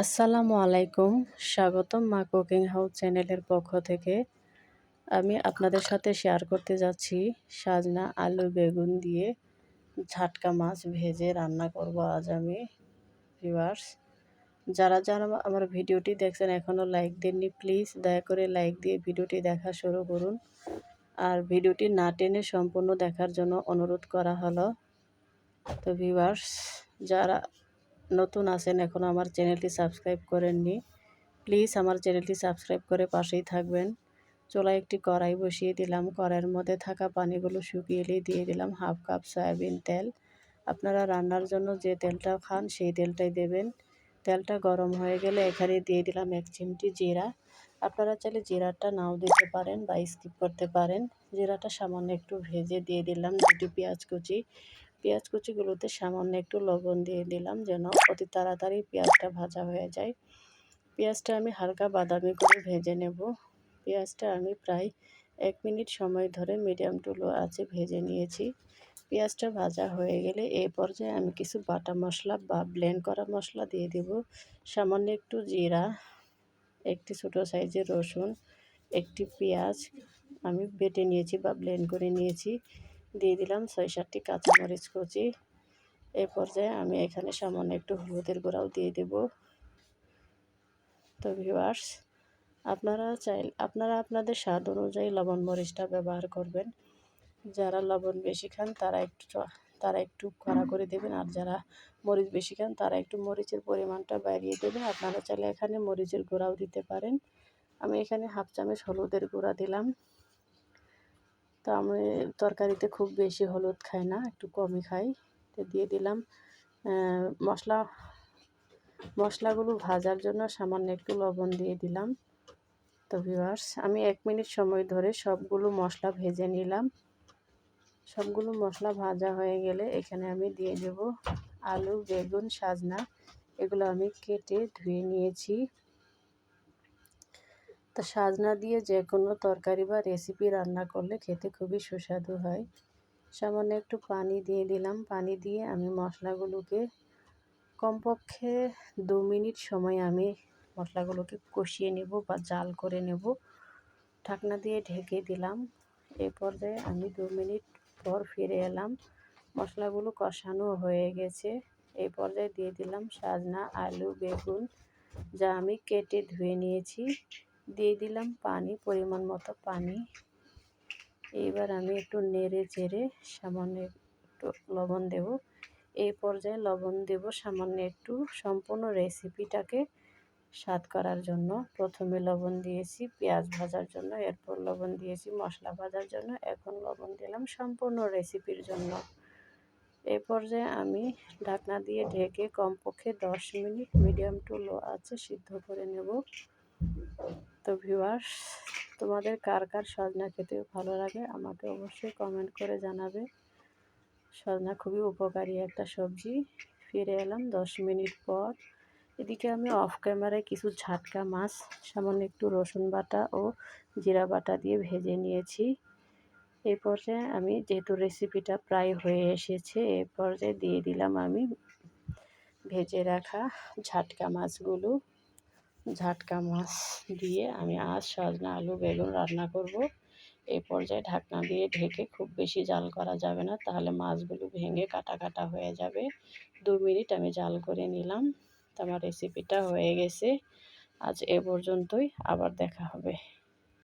আসসালামু আলাইকুম। স্বাগতম মা কুকিং হাউস চ্যানেলের পক্ষ থেকে। আমি আপনাদের সাথে শেয়ার করতে যাচ্ছি সাজনা আলু বেগুন দিয়ে ঝাটকা মাছ ভেজে রান্না করব আজ আমি ভিউয়ার্স যারা যারা আমার ভিডিওটি দেখছেন এখনও লাইক দেননি প্লিজ দয়া করে লাইক দিয়ে ভিডিওটি দেখা শুরু করুন। আর ভিডিওটি না টেনে সম্পূর্ণ দেখার জন্য অনুরোধ করা হলো। তো ভিউয়ার্স যারা নতুন আছেন, এখন আমার চ্যানেলটি সাবস্ক্রাইব করেননি, প্লিজ আমার চ্যানেলটি সাবস্ক্রাইব করে পাশেই থাকবেন। চোলা একটি কড়াই বসিয়ে দিলাম, কড়াইয়ের মধ্যে থাকা পানিগুলো শুকিয়ে দিয়ে দিলাম হাফ কাপ সয়াবিন তেল। আপনারা রান্নার জন্য যে তেলটা খান সেই তেলটাই দেবেন। তেলটা গরম হয়ে গেলে এখানে দিয়ে দিলাম এক চিমটি জিরা। আপনারা চাইলে জিরাটা নাও দিতে পারেন বা স্কিপ করতে পারেন। জিরাটা সামান্য একটু ভেজে দিয়ে দিলাম দুটি পেঁয়াজ কুচি। পেঁয়াজ কুচিগুলোতে সামান্য একটু লবণ দিয়ে দিলাম যেন অতি তাড়াতাড়ি পেঁয়াজটা ভাজা হয়ে যায়। পেঁয়াজটা আমি হালকা বাদামি করে ভেজে নেব। পেঁয়াজটা আমি প্রায় এক মিনিট সময় ধরে মিডিয়াম টু লো আছে ভেজে নিয়েছি। পেঁয়াজটা ভাজা হয়ে গেলে এই পর্যায়ে আমি কিছু বাটা মশলা বা ব্লেন্ড করা মশলা দিয়ে দেব। সামান্য একটু জিরা, একটি ছোটো সাইজের রসুন, একটি পেঁয়াজ আমি বেটে নিয়েছি বা ব্লেন্ড করে নিয়েছি। দিয়ে দিলাম ছয় সাতটি কাঁচামরিচ কুচি। এই পর্যায়ে আমি এখানে সামান্য একটু হলুদের গুঁড়াও দিয়ে দেব। তো ভিউয়ার্স আপনারা চাই আপনারা আপনাদের স্বাদ অনুযায়ী লবণ মরিচটা ব্যবহার করবেন। যারা লবণ বেশি খান, তারা একটু তারা একটু কড়া করে দেবেন। আর যারা মরিচ বেশি খান, তারা একটু মরিচের পরিমাণটা বাড়িয়ে দেবেন। আপনারা চাইলে এখানে মরিচের গুঁড়াও দিতে পারেন। আমি এখানে হাফ চামচ হলুদের গুঁড়া দিলাম। তো আমি তরকারিতে খুব বেশি হলুদ খাই না, একটু কমই খাই। তো দিয়ে দিলাম মশলা, মশলাগুলো ভাজার জন্য সামান্য একটু লবণ দিয়ে দিলাম। তো ভিউয়ার্স আমি এক মিনিট সময় ধরে সবগুলো মশলা ভেজে নিলাম। সবগুলো মশলা ভাজা হয়ে গেলে এখানে আমি দিয়ে দেব আলু, বেগুন, সাজনা। এগুলো আমি কেটে ধুয়ে নিয়েছি। তো সাজনা দিয়ে যে কোনো তরকারি বা রেসিপি রান্না করলে খেতে খুবই সুস্বাদু হয়। সামান্য একটু পানি দিয়ে দিলাম। পানি দিয়ে আমি মশলাগুলোকে কমপক্ষে দু মিনিট সময় আমি মশলাগুলোকে কষিয়ে নেব বা জাল করে নেব। ঢাকনা দিয়ে ঢেকে দিলাম। এ পর্যায়ে আমি দু মিনিট পর ফিরে এলাম। মশলাগুলো কষানো হয়ে গেছে। এই পর্যায়ে দিয়ে দিলাম সাজনা, আলু, বেগুন যা আমি কেটে ধুয়ে নিয়েছি। দিয়ে দিলাম পানি, পরিমাণ মতো পানি। এইবার আমি একটু নেড়ে চেড়ে সামান্য একটু লবণ দেব। এই পর্যায়ে লবণ দেব সামান্য একটু সম্পূর্ণ রেসিপিটাকে স্বাদ করার জন্য। প্রথমে লবণ দিয়েছি পেঁয়াজ ভাজার জন্য, এরপর লবণ দিয়েছি মশলা ভাজার জন্য, এখন লবণ দিলাম সম্পূর্ণ রেসিপির জন্য। এ পর্যায়ে আমি ঢাকনা দিয়ে ঢেকে কমপক্ষে দশ মিনিট মিডিয়াম টু লো আছে সিদ্ধ করে নেব। তো ভিউয়ার্স তোমাদের কার কার সজনা খেতে ভালো লাগে আমাকে অবশ্যই কমেন্ট করে জানাবে। সজনা খুবই উপকারী একটা সবজি। ফিরে এলাম দশ মিনিট পর। এদিকে আমি অফ ক্যামেরায় কিছু ঝাটকা মাছ, সামান্য একটু রসুন বাটা ও জিরা বাটা দিয়ে ভেজে নিয়েছি। এই পর্যায়ে আমি যেহেতু রেসিপিটা প্রায় হয়ে এসেছে এই পর্যায়ে দিয়ে দিলাম আমি ভেজে রাখা ঝাটকা মাছগুলো। ঝাটকা মাছ দিয়ে আমি আজ সজনা আলু, বেগুন রান্না করব। এ পর্যায়ে ঢাকনা দিয়ে ঢেকে খুব বেশি জাল করা যাবে না, তাহলে মাছগুলো ভেঙে কাটা কাটা হয়ে যাবে। দু মিনিট আমি জাল করে নিলাম। তো আমার রেসিপিটা হয়ে গেছে। আজ এ পর্যন্তই, আবার দেখা হবে।